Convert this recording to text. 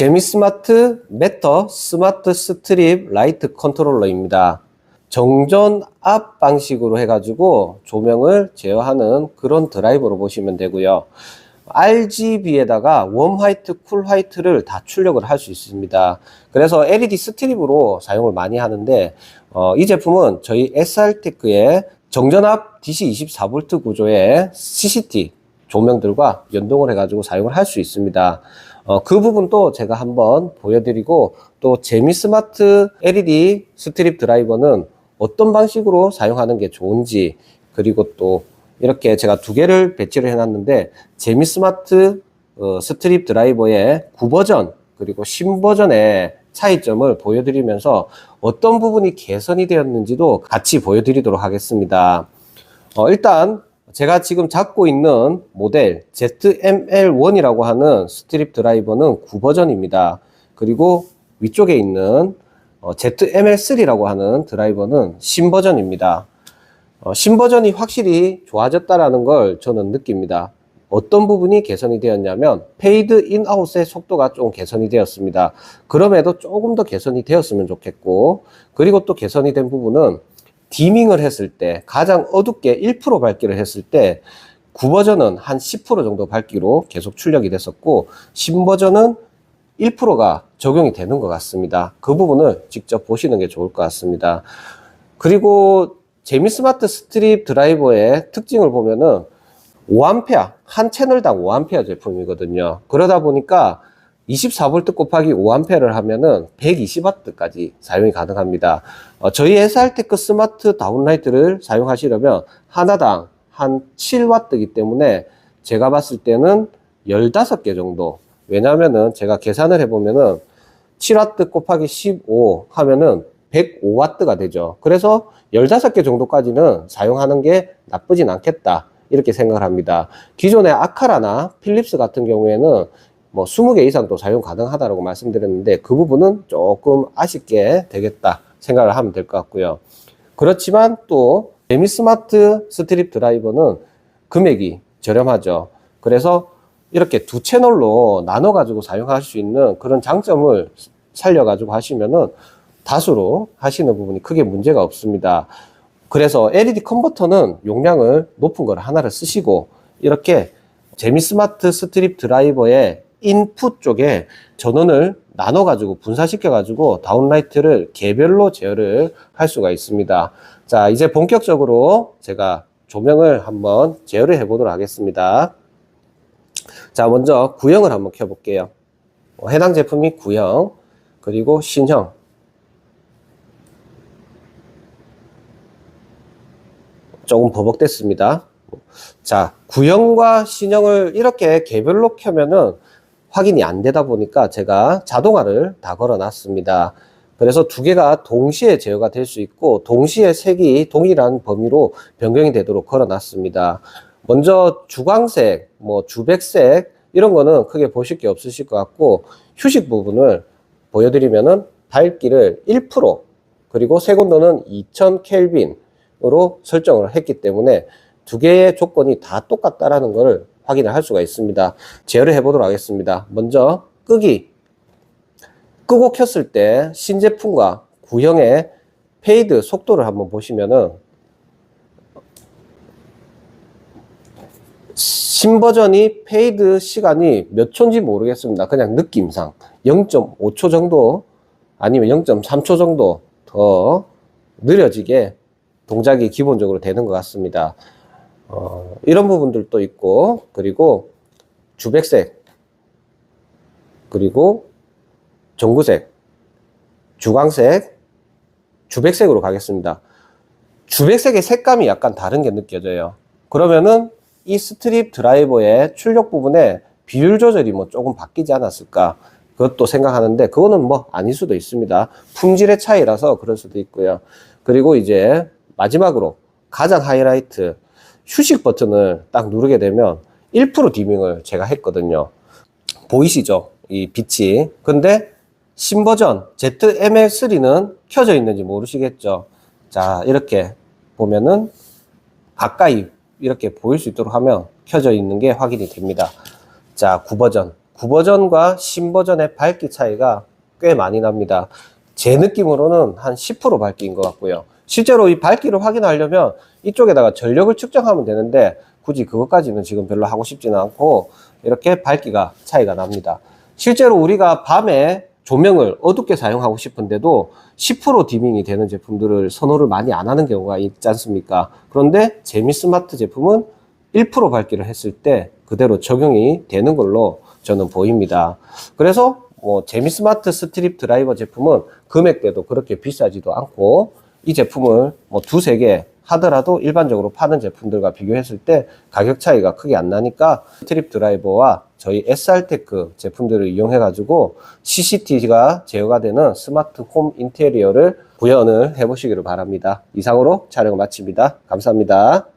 제미스마트 메터 스마트 스트립 라이트 컨트롤러입니다. 정전 앞 방식으로 해가지고 조명을 제어하는 그런 드라이버로 보시면 되고요. RGB에다가 웜 화이트, 쿨 화이트를 다 출력을 할 수 있습니다. 그래서 LED 스트립으로 사용을 많이 하는데 어, 이 제품은 저희 SR테크의 정전압 DC 24V 구조의 CCT 조명들과 연동을 해가지고 사용을 할 수 있습니다. 어, 그 부분도 제가 한번 보여드리고 또 제미스마트 LED 스트립 드라이버는 어떤 방식으로 사용하는 게 좋은지 그리고 또 이렇게 제가 두 개를 배치를 해놨는데 제미스마트 어, 스트립 드라이버의 9버전 그리고 10버전의 차이점을 보여드리면서 어떤 부분이 개선이 되었는지도 같이 보여드리도록 하겠습니다. 어, 일단 제가 지금 잡고 있는 모델 ZML1이라고 하는 스트립 드라이버는 9버전입니다. 그리고 위쪽에 있는 어, ZML3라고 하는 드라이버는 신버전입니다. 어, 신버전이 확실히 좋아졌다라는 걸 저는 느낍니다. 어떤 부분이 개선이 되었냐면 페이드 인아웃의 속도가 좀 개선이 되었습니다. 그럼에도 조금 더 개선이 되었으면 좋겠고 그리고 또 개선이 된 부분은 디밍을 했을 때 가장 어둡게 1% 밝기를 했을 때 9버전은 한 10% 정도 밝기로 계속 출력이 됐었고 신버전은 1%가 적용이 되는 것 같습니다. 그 부분을 직접 보시는 게 좋을 것 같습니다. 그리고 제미스마트 스트립 드라이버의 특징을 보면은 5A, 한 채널당 5A 제품이거든요. 그러다 보니까 24V 곱하기 5A를 하면은 120W까지 사용이 가능합니다. 어, 저희 SR테크 스마트 다운라이트를 사용하시려면 하나당 한 7W이기 때문에 제가 봤을 때는 15개 정도. 왜냐면은 제가 계산을 해보면은 7W 곱하기 15 하면은 105W가 되죠. 그래서 15개 정도까지는 사용하는 게 나쁘진 않겠다. 이렇게 생각을 합니다. 기존의 아카라나 필립스 같은 경우에는 뭐 20개 이상도 사용 가능하다고 말씀드렸는데 그 부분은 조금 아쉽게 되겠다 생각을 하면 될 것 같고요. 그렇지만 또 데미 스마트 스트립 드라이버는 금액이 저렴하죠. 그래서 이렇게 두 채널로 나눠 가지고 사용할 수 있는 그런 장점을 살려 가지고 하시면은 다수로 하시는 부분이 크게 문제가 없습니다. 그래서 LED 컨버터는 용량을 높은 걸 하나를 쓰시고 이렇게 제미 스마트 스트립 드라이버의 인풋 쪽에 전원을 나눠 가지고 분사시켜 가지고 다운라이트를 개별로 제어를 할 수가 있습니다. 자, 이제 본격적으로 제가 조명을 한번 제어를 해 보도록 하겠습니다. 자, 먼저 구형을 한번 켜 볼게요. 어, 해당 제품이 구형, 그리고 신형. 조금 버벅댔습니다. 자, 구형과 신형을 이렇게 개별로 켜면은 확인이 안 되다 보니까 제가 자동화를 다 걸어 놨습니다. 그래서 두 개가 동시에 제어가 될 수 있고 동시에 색이 동일한 범위로 변경이 되도록 걸어 놨습니다. 먼저 주광색, 뭐 주백색 이런 거는 크게 보실 게 없으실 것 같고 휴식 부분을 보여드리면은 밝기를 1% 그리고 색온도는 2000 켈빈으로 설정을 했기 때문에 두 개의 조건이 다 똑같다라는 것을 확인을 할 수가 있습니다. 제어를 해보도록 하겠습니다. 먼저 끄기. 끄고 켰을 때 신제품과 구형의 페이드 속도를 한번 보시면은 신버전이 페이드 시간이 몇 초인지 모르겠습니다. 그냥 느낌상 0.5초 정도 아니면 0.3초 정도 더 느려지게 동작이 기본적으로 되는 것 같습니다. 어, 이런 부분들도 있고 그리고 주백색 그리고 전구색 주광색 주백색으로 가겠습니다. 주백색의 색감이 약간 다른 게 느껴져요. 그러면은 이 스트립 드라이버의 출력 부분에 비율 조절이 뭐 조금 바뀌지 않았을까? 그것도 생각하는데 그거는 뭐 아닐 수도 있습니다. 품질의 차이라서 그럴 수도 있고요. 그리고 이제 마지막으로 가장 하이라이트 휴식 버튼을 딱 누르게 되면 1% 디밍을 제가 했거든요. 보이시죠? 이 빛이. 근데 신버전 ZML3는 켜져 있는지 모르시겠죠? 자, 이렇게 보면은 가까이 이렇게 보일 수 있도록 하면 켜져 있는 게 확인이 됩니다. 자, 9버전. 구버전과 신버전의 밝기 차이가 꽤 많이 납니다. 제 느낌으로는 한 10% 밝기인 것 같고요. 실제로 이 밝기를 확인하려면 이쪽에다가 전력을 측정하면 되는데 굳이 그것까지는 지금 별로 하고 싶지는 않고 이렇게 밝기가 차이가 납니다. 실제로 우리가 밤에 조명을 어둡게 사용하고 싶은데도 10% 디밍이 되는 제품들을 선호를 많이 안 하는 경우가 있지 않습니까? 그런데 제미스마트 제품은 1% 밝기를 했을 때 그대로 적용이 되는 걸로 저는 보입니다. 그래서 뭐 제미스마트 스트립 드라이버 제품은 금액대도 그렇게 비싸지도 않고 이 제품을 뭐 두세 개 하더라도 일반적으로 파는 제품들과 비교했을 때 가격 차이가 크게 안 나니까 스트립 드라이버와 저희 SR테크 제품들을 이용해 가지고 CCT가 제어가 되는 스마트 홈 인테리어를 구현을 해 보시기를 바랍니다. 이상으로 촬영 마칩니다. 감사합니다.